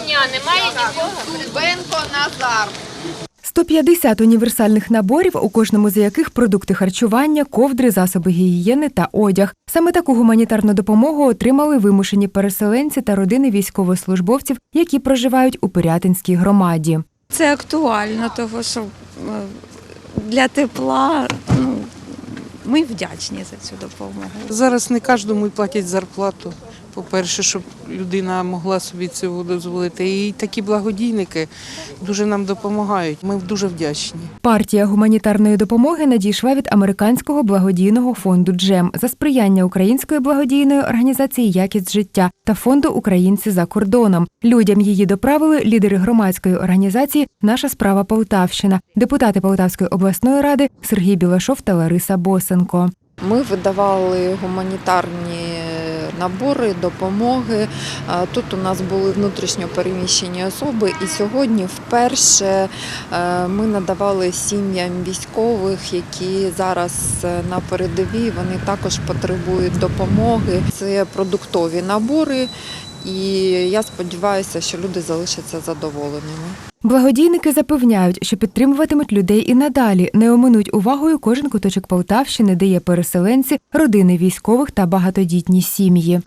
Дубня немає нікого? Дубенко Назар. 150 універсальних наборів, у кожному з яких продукти харчування, ковдри, засоби гігієни та одяг. Саме таку гуманітарну допомогу отримали вимушені переселенці та родини військовослужбовців, які проживають у Пирятинській громаді. Це актуально, тому що е, для тепла ну, ми вдячні за цю допомогу. Зараз не кожному платять зарплату. По-перше, щоб людина могла собі цього дозволити. І такі благодійники дуже нам допомагають. Ми дуже вдячні. Партія гуманітарної допомоги надійшла від американського благодійного фонду Джем за сприяння української благодійної організації Якість життя та фонду Українці за кордоном. Людям її доправили лідери громадської організації Наша справа Полтавщина, депутати Полтавської обласної ради Сергій Білашов та Лариса Босенко. Ми видавали гуманітарні набори, допомоги. Тут у нас були внутрішньо переміщені особи, і сьогодні вперше е, ми надавали сім'ям військових, які зараз е, на передовій. Вони також потребують допомоги. Це продуктові набори, і я сподіваюся, що люди залишаться задоволеними. Благодійники запевняють, що підтримуватимуть людей і надалі, не оминуть увагою кожен куточок Полтавщини, де є переселенці, родини військових та багатодітні сім'ї.